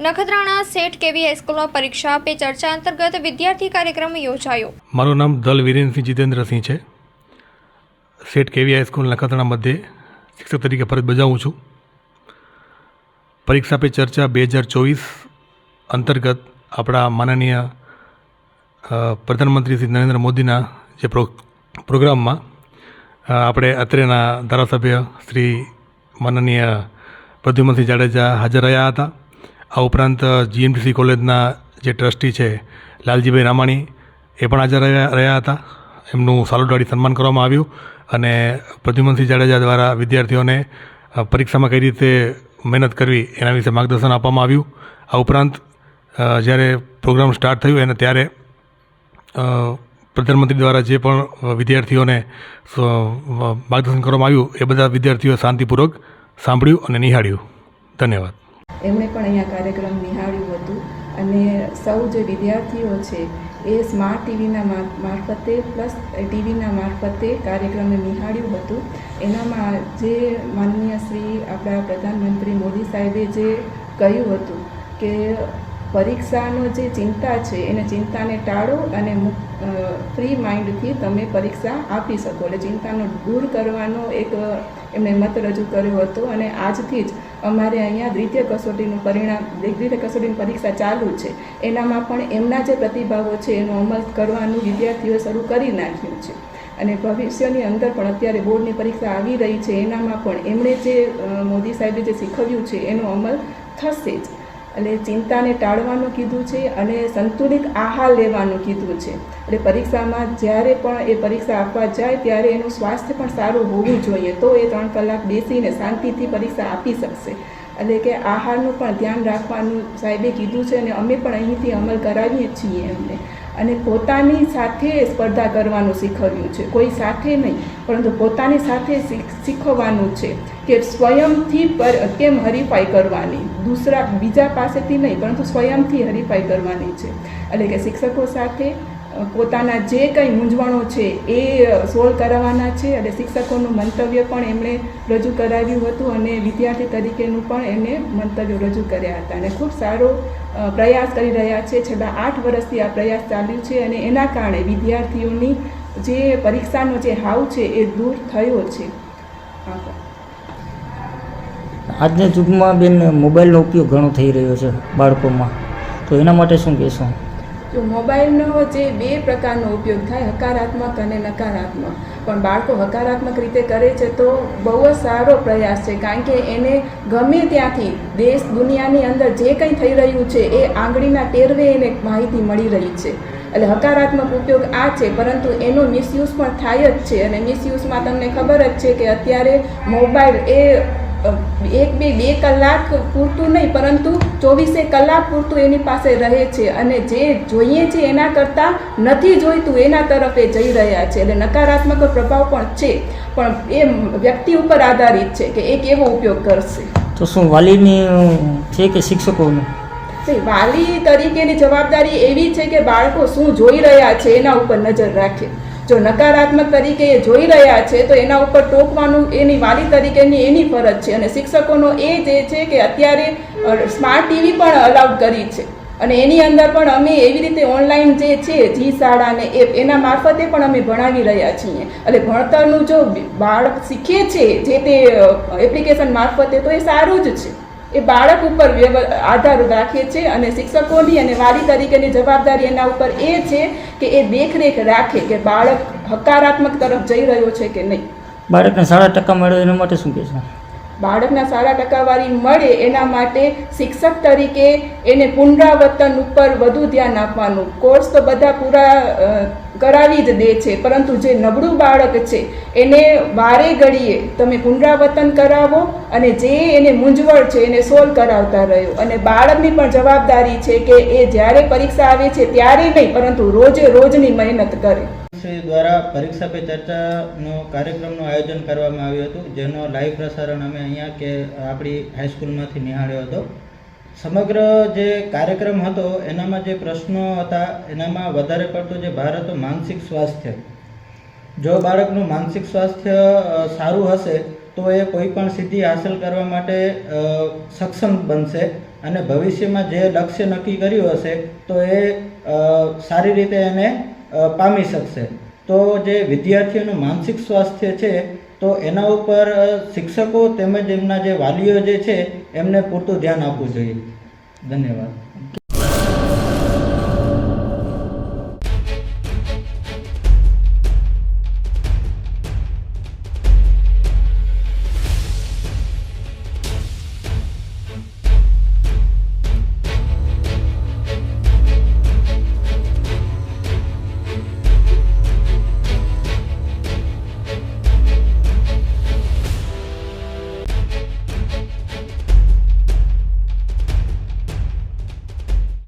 નખત્રાણા સેઠ કેવી હાઈસ્કૂલમાં પરીક્ષા પે ચર્ચા અંતર્ગત વિદ્યાર્થી કાર્યક્રમ યોજાયો. મારું નામ દલ વિરેનસિંહ જીતેન્દ્રસિંહ છે. સેઠ કેવી હાઈસ્કૂલ નખત્રાણા મધ્યે શિક્ષક તરીકે ફરજ બજાવું છું. પરીક્ષા પે ચર્ચા બે હજાર ચોવીસ અંતર્ગત આપણા માનનીય પ્રધાનમંત્રી શ્રી નરેન્દ્ર મોદીના જે પ્રો, પ્રોગ્રામમાં આપણે અત્રેના ધારાસભ્ય શ્રી માનનીય પ્રદ્યુમનસિંહ જાડેજા હાજર રહ્યા હતા. આ ઉપરાંત જીએમટીસી કોલેજના જે ટ્રસ્ટી છે લાલજીભાઈ રામાણી એ પણ હાજર રહ્યા હતા. એમનું સાલુડાડી સન્માન કરવામાં આવ્યું અને પ્રદ્યુમનસિંહ જાડેજા દ્વારા વિદ્યાર્થીઓને પરીક્ષામાં કઈ રીતે મહેનત કરવી એના વિશે માર્ગદર્શન આપવામાં આવ્યું. આ ઉપરાંત જ્યારે પ્રોગ્રામ સ્ટાર્ટ થયું અને ત્યારે પ્રધાનમંત્રી દ્વારા જે પણ વિદ્યાર્થીઓને માર્ગદર્શન કરવામાં આવ્યું એ બધા વિદ્યાર્થીઓએ શાંતિપૂર્વક સાંભળ્યું અને નિહાળ્યું. ધન્યવાદ. એમણે પણ અહીંયા કાર્યક્રમ નિહાળ્યું હતું. અને સૌ જે વિદ્યાર્થીઓ છે, એ સ્માર્ટ ટીવીના મારફતે પ્લસ ટીવીના મારફતે કાર્યક્રમને નિહાળ્યું હતું. એનામાં જે માનનીય શ્રી આપણા પ્રધાનમંત્રી મોદી સાહેબે જે કહ્યું હતું કે પરીક્ષાનો જે ચિંતા છે, એને ચિંતાને ટાળો અને ફ્રી માઇન્ડથી તમે પરીક્ષા આપી શકો. એટલે ચિંતાનો દૂર કરવાનો એક એમણે મત રજૂ કર્યો હતો અને આજથી જ અમારે અહીંયા દ્વિતીય કસોટીનું પરિણામ, દ્વિતીય કસોટીની પરીક્ષા ચાલુ છે. એનામાં પણ એમના જે પ્રતિભાવો છે એનો અમલ કરવાનું વિદ્યાર્થીઓએ શરૂ કરી નાખ્યું છે. અને ભવિષ્યની અંદર પણ અત્યારે બોર્ડની પરીક્ષા આવી રહી છે. એનામાં પણ એમણે જે મોદી સાહેબે જે શીખવ્યું છે એનો અમલ થશે જ. એટલે ચિંતાને ટાળવાનું કીધું છે અને સંતુલિત આહાર લેવાનું કીધું છે. એટલે પરીક્ષામાં જ્યારે પણ એ પરીક્ષા આપવા જાય ત્યારે એનું સ્વાસ્થ્ય પણ સારું હોવું જોઈએ. તો એ ત્રણ કલાક બેસીને શાંતિથી પરીક્ષા આપી શકશે. એટલે કે આહારનું પણ ધ્યાન રાખવાનું સાહેબે કીધું છે અને અમે પણ અહીંથી અમલ કરાવીએ છીએ એમને. અને પોતાની સાથે સ્પર્ધા કરવાનું શીખવ્યું છે. કોઈ સાથે નહીં, પરંતુ પોતાની સાથે શીખ- શીખવવાનું છે કે સ્વયંથી પર કેમ હરીફાઈ કરવાની. દૂસરા, બીજા પાસેથી નહીં, પરંતુ સ્વયંથી હરીફાઈ કરવાની છે. એટલે કે શિક્ષકો સાથે પોતાના જે કંઈ મૂંઝવણો છે એ સોલ્વ કરાવવાના છે અને શિક્ષકોનું મંતવ્ય પણ એમણે રજૂ કરાવ્યું હતું અને વિદ્યાર્થી તરીકેનું પણ એમણે મંતવ્યો રજૂ કર્યા હતા અને ખૂબ સારો પ્રયાસ કરી રહ્યા છે. છેલ્લા આઠ વર્ષથી આ પ્રયાસ ચાલ્યું છે અને એના કારણે વિદ્યાર્થીઓની જે પરીક્ષાનો જે હાવ છે એ દૂર થયો છે. આજના યુગમાં બેન મોબાઈલનો ઉપયોગ ઘણો થઈ રહ્યો છે બાળકોમાં. તો એના માટે શું કહેશો? જો મોબાઈલનો જે બે પ્રકારનો ઉપયોગ થાય, હકારાત્મક અને નકારાત્મક. પણ બાળકો હકારાત્મક રીતે કરે છે તો બહુ જ સારો પ્રયાસ છે, કારણ કે એને ગમે ત્યાંથી દેશ દુનિયાની અંદર જે કંઈ થઈ રહ્યું છે એ આંગળીના ટેરવે એને માહિતી મળી રહી છે. એટલે હકારાત્મક ઉપયોગ આ છે, પરંતુ એનો મિસયુઝ પણ થાય જ છે. અને મિસયુઝમાં તમને ખબર જ છે કે અત્યારે મોબાઈલ એ એક બે બે કલાક પૂરતું નહીં પરંતુ ચોવીસે કલાક પૂરતું એની પાસે રહે છે અને જે જોઈએ છે એના કરતાં નથી જોઈતું એના તરફ એ જઈ રહ્યા છે. એટલે નકારાત્મક પ્રભાવ પણ છે પણ એ વ્યક્તિ ઉપર આધારિત છે કે એ કેવો ઉપયોગ કરશે. તો શું વાલીની છે કે શિક્ષકોનું? વાલી તરીકેની જવાબદારી એવી છે કે બાળકો શું જોઈ રહ્યા છે એના ઉપર નજર રાખે. જો નકારાત્મક તરીકે એ જોઈ રહ્યા છે, તો એના ઉપર ટોકવાનું એની વાલી તરીકેની એની ફરજ છે. અને શિક્ષકોનો એ જે છે કે અત્યારે સ્માર્ટ ટીવી પણ અલાઉડ કરી છે. અને એની અંદર પણ અમે એવી રીતે ઓનલાઈન જે છે, જી શાળા ને એપ, એના મારફતે પણ અમે ભણાવી રહ્યા છીએ. એટલે ભણતરનું જો બાળક શીખે છે, જે તે એપ્લિકેશન મારફતે, તો એ સારું જ છે. એ બાળક ઉપર આધાર રાખે છે અને શિક્ષકોની અને વાલી તરીકેની જવાબદારી એના ઉપર એ છે કે એ દેખરેખ રાખે કે બાળક હકારાત્મક તરફ જઈ રહ્યો છે કે નહીં. બાળકને સારા ટકા મેળવે એના માટે શું કહેશો બાળકના સારા ટકાવારી મળે એના માટે શિક્ષક તરીકે એને પુનરાવર્તન ઉપર વધુ ધ્યાન આપવાનું. કોર્સ તો બધા પૂરા કરાવી જ દે છે, પરંતુ જે નબળું બાળક છે, એને વારે ઘડીએ તમે પુનરાવર્તન કરાવો અને જે એને મૂંઝવણ છે એને સોલ્વ કરાવતા રહ્યો. અને બાળકની પણ જવાબદારી છે કે એ જ્યારે પરીક્ષા આવે છે ત્યારે નહીં, પરંતુ રોજે રોજની મહેનત કરે. શ્રી દ્વારા પરીક્ષા પે ચર્ચાનો કાર્યક્રમનું આયોજન કરવામાં આવ્યું હતું, જેનો લાઈવ પ્રસારણ અમે અહીંયા કે આપણી હાઈસ્કૂલમાંથી નિહાળ્યો હતો. સમગ્ર જે કાર્યક્રમ હતો, એનામાં જે પ્રશ્નો હતા, એનામાં વધારે પડતું જે ભાર હતું માનસિક સ્વાસ્થ્ય. જો બાળકનું માનસિક સ્વાસ્થ્ય સારું હશે, તો એ કોઈ પણ સિદ્ધિ હાંસલ કરવા માટે સક્ષમ બનશે અને ભવિષ્યમાં જે લક્ષ્ય નક્કી કર્યું હશે, તો એ સારી રીતે એને પામી શકશે. તો જે વિદ્યાર્થીઓનું માનસિક સ્વાસ્થ્ય છે, તો એના ઉપર શિક્ષકો તેમજ એમના જે વાલીઓ જે છે, એમને પૂરતું ધ્યાન આપવું જોઈએ. ધન્યવાદ.